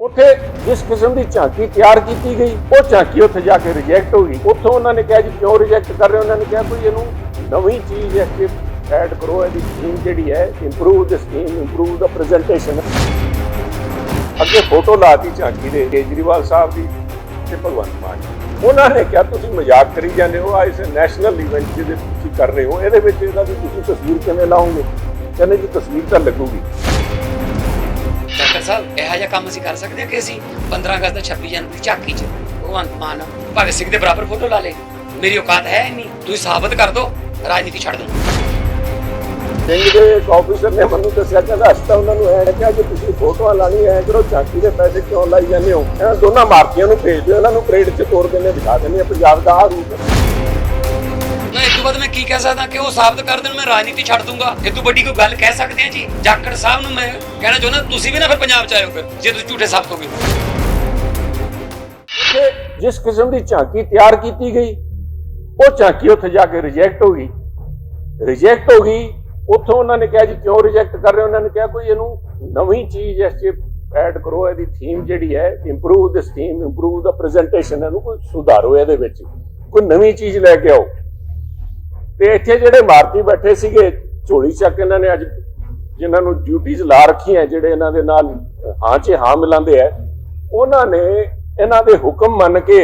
ਉੱਥੇ ਜਿਸ ਕਿਸਮ ਦੀ ਝਾਂਕੀ ਤਿਆਰ ਕੀਤੀ ਗਈ, ਉਹ ਝਾਂਕੀ ਉੱਥੇ ਜਾ ਕੇ ਰਿਜੈਕਟ ਹੋ ਗਈ। ਉੱਥੋਂ ਉਹਨਾਂ ਨੇ ਕਿਹਾ ਜੀ, ਕਿਉਂ ਰਿਜੈਕਟ ਕਰ ਰਹੇ ਉਹਨਾਂ ਨੇ ਕਿਹਾ ਕੋਈ ਇਹਨੂੰ ਨਵੀਂ ਚੀਜ਼ ਹੈ ਕਿ ਐਡ ਕਰੋ, ਇਹਦੀ ਸਕੀਮ ਜਿਹੜੀ ਹੈ improve the scheme improve the presentation ਅੱਗੇ ਫੋਟੋ ਲਾਤੀ ਝਾਂਕੀ ਦੇ ਕੇਜਰੀਵਾਲ ਸਾਹਿਬ ਦੀ ਤੇ ਭਗਵੰਤ ਮਾਨ ਜੀ ਉਹਨਾਂ ਨੇ ਕਿਹਾ, ਤੁਸੀਂ ਮਜ਼ਾਕ ਕਰੀ ਜਾਂਦੇ ਹੋ। ਆ ਇਸ ਨੈਸ਼ਨਲ ਇਵੈਂਟ ਜਿਹਦੇ ਤੁਸੀਂ ਕਰ ਰਹੇ ਹੋ, ਇਹਦੇ ਵਿੱਚ ਇਹਦਾ ਦੀ ਤੁਸੀਂ ਤਸਵੀਰ ਕਿਵੇਂ ਲਾਓਗੇ? ਕਹਿੰਦੇ ਜੀ, ਤਸਵੀਰ ਤਾਂ ਲੱਗੂਗੀ। ਡਾਕਟਰ ਸਾਹਿਬ ਇਹੋ ਜਿਹਾ ਕੰਮ ਅਸੀਂ ਕਰ ਸਕਦੇ ਹਾਂ ਕਿ ਅਸੀਂ 15 ਅਗਸਤ ਦਾ 26 ਜਨਵਰੀ ਝਾਕੀ ਚ ਭਗਵੰਤ ਮਾਨ, ਭਗਤ ਸਿੰਘ ਦੇ ਬਰਾਬਰ ਫੋਟੋ ਲਾ ਲੇ ਮੇਰੀ ਔਕਾਤ ਹੈ ਨਹੀਂ ਤੁਸੀਂ ਸਾਬਤ ਕਰ ਦਿਓ, ਰਾਜਨੀਤੀ ਛੱਡ ਦਿਓ। ਸਿੰਘ ਦੇ ਆਫੀਸਰ ਨੇ ਮੈਨੂੰ ਦੱਸਿਆ ਕਹਿੰਦਾ ਹਸਤਾ ਉਹਨਾਂ ਨੂੰ ਐ ਕਿਹਾ ਜੇ ਤੁਸੀਂ ਫੋਟੋਆਂ ਲਾਣੀ ਐ ਕਰੋ, ਝਾਂਕੀ ਦੇ ਪੈਸੇ ਕਿਉਂ ਲਾਈ ਜਾਂਦੇ ਹੋ? ਇਹਨਾਂ ਦੋਨਾਂ ਮਾਰਕੀਆਂ ਨੂੰ ਭੇਜ ਦਿਓ, ਇਹਨਾਂ ਨੂੰ ਪਰੇਡ 'ਚ ਤੋਰ ਦਿੰਦੇ ਦਿਖਾ ਦਿੰਦੇ ਪੰਜਾਬ ਦਾ ਆਹ ਰੂਪ। ਤੋਂ ਬਾਅਦ ਮੈਂ ਕੀ ਕਹਿ ਸਕਦਾ ਕਿ ਉਹ ਸਾਬਤ ਕਰ ਦੇਣ, ਮੈਂ ਰਾਜਨੀਤੀ ਛੱਡ ਦੂੰਗਾ। ਇਹ ਤੋਂ ਵੱਡੀ ਕੋਈ ਗੱਲ ਕਹਿ ਸਕਦੇ ਆ ਜੀ, ਜਾਖੜ ਸਾਹਿਬ ਨੂੰ ਮੈਂ ਕਹਿਣਾ ਚਾਹੁੰਦਾ, ਤੁਸੀਂ ਵੀ ਨਾ ਫਿਰ ਪੰਜਾਬ ਚ ਆਇਓ ਫਿਰ, ਜੇ ਤੁਸੀਂ ਝੂਠੇ ਸਾਬਤ ਹੋ ਕਿ ਜਿਸ ਕਿਸਮ ਦੀ ਝਾਂਕੀ ਤਿਆਰ ਕੀਤੀ ਗਈ, ਉਹ ਝਾਂਕੀ ਉੱਥੇ ਜਾ ਕੇ ਰਿਜੈਕਟ ਹੋ ਗਈ। ਰਿਜੈਕਟ ਹੋ ਗਈ, ਉੱਥੋਂ ਉਹਨਾਂ ਨੇ ਕਿਹਾ ਜੀ, ਕਿਉਂ ਰਿਜੈਕਟ ਕਰ ਰਹੇ ਉਹਨਾਂ ਨੇ ਕਿਹਾ ਕੋਈ ਇਹਨੂੰ ਨਵੀਂ ਚੀਜ਼ ਇਸ 'ਚ ਐਡ ਕਰੋ, ਇਹਦੀ ਥੀਮ ਜਿਹੜੀ ਹੈ improve this theme improve the presentation ਇਹਨੂੰ ਕੋਈ ਸੁਧਾਰੋ ਇਹਦੇ ਵਿੱਚ। ਕੋਈ ਨਵੀਂ ਚੀਜ਼ ਲੈ ਕੇ ਆਓ। ਤੇ ਇੱਥੇ ਜਿਹੜੇ ਮਾਰਤੀ ਬੈਠੇ ਸੀਗੇ, ਝੋਲੀ ਚੱਕ ਇਹਨਾਂ ਨੇ ਅੱਜ ਜਿਨ੍ਹਾਂ ਨੂੰ ਡਿਊਟੀਆਂ ਲਾ ਰੱਖੀਆਂ, ਜਿਹੜੇ ਇਹਨਾਂ ਦੇ ਨਾਲ ਹਾਂ 'ਚ ਹਾਂ ਮਿਲਾਉਂਦੇ ਆ, ਉਹਨਾਂ ਨੇ ਇਹਨਾਂ ਦੇ ਹੁਕਮ ਮੰਨ ਕੇ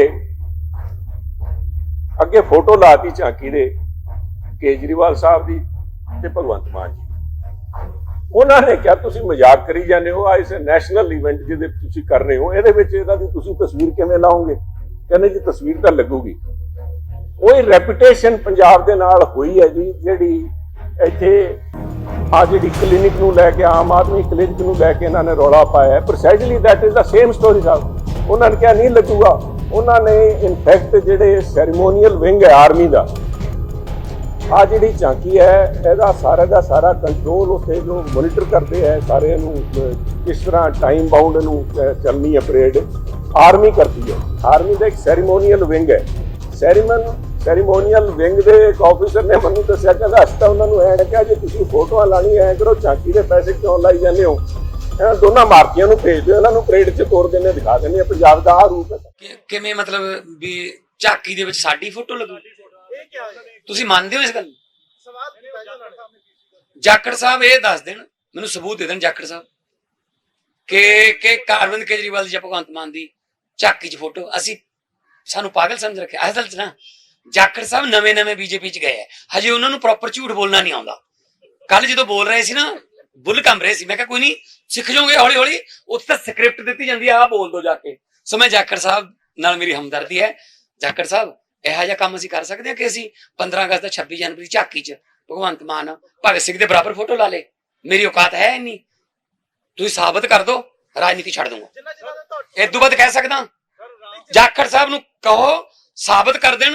ਅੱਗੇ ਫੋਟੋ ਲਾਤੀ ਝਾਂਕੀ ਦੇ ਕੇਜਰੀਵਾਲ ਸਾਹਿਬ ਦੀ ਤੇ ਭਗਵੰਤ ਮਾਨ ਜੀ ਉਹਨਾਂ ਨੇ ਕਿਹਾ, ਤੁਸੀਂ ਮਜ਼ਾਕ ਕਰੀ ਜਾਂਦੇ ਹੋ ਆ ਇਸ ਨੈਸ਼ਨਲ ਇਵੈਂਟ ਜਿਹਦੇ ਤੁਸੀਂ ਕਰ ਰਹੇ ਹੋ, ਇਹਦੇ ਵਿੱਚ ਇਹਦਾ ਦੀ ਤੁਸੀਂ ਤਸਵੀਰ ਕਿਵੇਂ ਲਾਓਗੇ? ਕਹਿੰਦੇ, ਜੀ, ਤਸਵੀਰ ਤਾਂ ਲੱਗੂਗੀ। ਉਹੀ ਰੈਪੂਟੇਸ਼ਨ ਪੰਜਾਬ ਦੇ ਨਾਲ ਹੋਈ ਹੈ ਜੀ, ਜਿਹੜੀ ਇੱਥੇ ਆ ਜਿਹੜੀ ਕਲੀਨਿਕ ਨੂੰ ਲੈ ਕੇ, ਆਮ ਆਦਮੀ ਕਲੀਨਿਕ ਨੂੰ ਲੈ ਕੇ ਇਹਨਾਂ ਨੇ ਰੌਲਾ ਪਾਇਆ ਹੈ। That is the same story ਸਾਹਿਬ ਉਹਨਾਂ ਨੇ ਕਿਹਾ ਨਹੀਂ ਲੱਗੂਗਾ। ਉਹਨਾਂ ਨੇ ਇਨਫੈਕਟ ਜਿਹੜੇ ਸੈਰੀਮੋਨੀਅਲ ਵਿੰਗ ਹੈ ਆਰਮੀ ਦਾ ਆ ਜਿਹੜੀ ਝਾਂਕੀ ਹੈ, ਇਹਦਾ ਸਾਰਾ ਦਾ ਸਾਰਾ ਕੰਟਰੋਲ ਉੱਥੇ ਜੋ ਮੋਨੀਟਰ ਕਰਦੇ ਹੈ, ਸਾਰੇ ਨੂੰ ਕਿਸ ਤਰ੍ਹਾਂ ਟਾਈਮ ਬਾਉਂਡ ਨੂੰ ਚੱਲਣੀ ਹੈ ਪਰੇਡ ਆਰਮੀ ਕਰਦੀ ਹੈ। ਆਰਮੀ ਦਾ ਇੱਕ ਸੈਰੀਮੋਨੀਅਲ ਵਿੰਗ ਹੈ। ਸੈਰੀਮਨ ਸੈਰੀਮੋਨੀਅਲ ਵਿੰਗ ਦੇ ਇੱਕ ਆਫੀਸਰ ਨੇ ਮੈਨੂੰ ਦੱਸਿਆ, ਕਹਿੰਦਾ ਹਸਤਾ ਉਹਨਾਂ ਨੂੰ ਐ ਕਿਹਾ, ਜੇ ਤੁਸੀਂ ਫੋਟੋਆਂ ਲਾਣੀ ਐ ਕਰੋ, ਝਾਂਕੀ ਦੇ ਪੈਸੇ ਕਿਉਂ ਲਾਈ ਜਾਂਦੇ ਹੋ? ਇਹਨਾਂ ਦੋਨਾਂ ਮਾਰਕੀਆਂ ਨੂੰ ਭੇਜ ਦਿਓ, ਇਹਨਾਂ ਨੂੰ ਪਰੇਡ 'ਚ ਤੋਰ ਦਿੰਦੇ, ਦਿਖਾ ਦਿੰਦੇ ਆ ਪੰਜਾਬ ਦਾ ਆਹ ਰੂਪ ਹੈ। ਕਿਵੇਂ ਮਤਲਬ ਵੀ ਝਾਕੀ ਦੇ ਵਿੱਚ ਸਾਡੀ ਫੋਟੋ ਲੱਗੂ? ਤੁਸੀਂ ਮੰਨਦੇ ਹੋ ਇਸ ਗੱਲ? ਨੂੰ? ਜਾਖੜ ਸਾਹਿਬ ਇਹ ਦੱਸ ਦੇਣ, ਮੈਨੂੰ ਸਬੂਤ ਦੇ ਦੇਣ ਜਾਖੜ ਸਾਹਿਬ, ਕਿ ਕਿ ਅਰਵਿੰਦ ਕੇਜਰੀਵਾਲ ਦੀ ਜਾਂ ਭਗਵੰਤ ਮਾਨ ਦੀ ਝਾਕੀ 'ਚ ਫੋਟੋ, ਅਸੀਂ ਸਾਨੂੰ ਪਾਗਲ ਸਮਝ ਰੱਖਿਆ, ਅਸਲ 'ਚ ਨਾ ਜਾਖੜ ਸਾਹਿਬ ਨਵੇਂ ਨਵੇਂ ਬੀਜੇਪੀ 'ਚ ਗਏ ਆ। ਹਜੇ ਉਹਨਾਂ ਨੂੰ ਪ੍ਰੋਪਰ ਝੂਠ ਬੋਲਣਾ ਨਹੀਂ ਆਉਂਦਾ। ਕੱਲ ਜਦੋਂ ਬੋਲ ਰਹੇ ਸੀ ਨਾ ਬੁੱਲ ਕੰਬ ਰਹੇ ਸੀ। ਮੈਂ ਕਿਹਾ ਕੋਈ ਨਹੀਂ ਸਿੱਖ ਜਾਓਗੇ ਹੌਲੀ ਹੌਲੀ ਉੱਥੇ ਤਾਂ ਸਕ੍ਰਿਪਟ ਦਿੱਤੀ ਜਾਂਦੀ ਆ ਬੋਲ ਦੋ ਜਾ ਕੇ। ਸੋ ਮੈਂ ਜਾਖੜ ਸਾਹਿਬ ਨਾਲ ਮੇਰੀ ਹਮਦਰਦੀ ਹੈ। ਜਾਖੜ ਸਾਹਿਬ ਇਹੋ ਜਿਹਾ ਕੰਮ ਅਸੀਂ ਕਰ ਸਕਦੇ ਹਾਂ ਕਿ ਅਸੀਂ 15 ਅਗਸਤ ਦਾ 26 ਜਨਵਰੀ ਝਾਕੀ 'ਚ ਭਗਵੰਤ ਮਾਨ ਭਗਤ ਸਿੰਘ ਦੇ ਬਰਾਬਰ ਫੋਟੋ ਲਾ ਲੇ ਮੇਰੀ ਔਕਾਤ ਹੈ ਨਹੀਂ ਤੁਸੀਂ ਸਾਬਤ ਕਰ ਦਿਓ ਰਾਜਨੀਤੀ ਛੱਡ ਦੂੰਗਾ। ਇਹ ਤੋਂ ਬਾਅਦ ਕਹਿ ਸਕਦਾ। ਜਾਖੜ ਸਾਹਿਬ ਨੂੰ ਕਹੋ ਸਾਬਤ ਕਰ ਦੇਣ।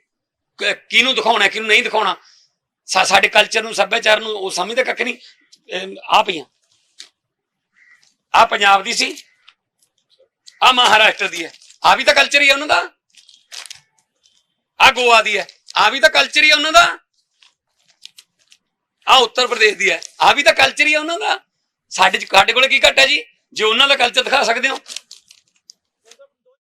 ਕਿਹਨੂੰ ਦਿਖਾਉਣਾ, ਕਿਹਨੂੰ ਨਹੀਂ ਦਿਖਾਉਣਾ? ਸਾਡੇ ਕਲਚਰ ਨੂੰ, ਸੱਭਿਆਚਾਰ ਨੂੰ ਉਹ ਸਮਝਦੇ ਕੱਖ ਨਹੀਂ। ਆ ਪਈਆਂ। ਆ ਪੰਜਾਬ ਦੀ ਸੀ। ਆ ਮਹਾਰਾਸ਼ਟਰ ਦੀ ਹੈ। ਆ ਵੀ ਤਾਂ ਕਲਚਰ ਹੀ ਹੈ ਉਹਨਾਂ ਦਾ। ਆ ਗੋਆ ਦੀ ਹੈ। ਆ ਵੀ ਤਾਂ ਕਲਚਰ ਹੀ ਹੈ ਉਹਨਾਂ ਦਾ। ਆ ਉੱਤਰ ਪ੍ਰਦੇਸ਼ ਦੀ ਹੈ। ਆ ਵੀ ਤਾਂ ਕਲਚਰ ਹੀ ਹੈ ਉਹਨਾਂ ਦਾ। ਸਾਡੇ ਸਾਡੇ ਕੋਲੇ ਕੀ ਘੱਟ ਹੈ ਜੀ? ਜੇ ਉਹਨਾਂ ਦਾ ਕਲਚਰ ਦਿਖਾ ਸਕਦੇ ਹੋ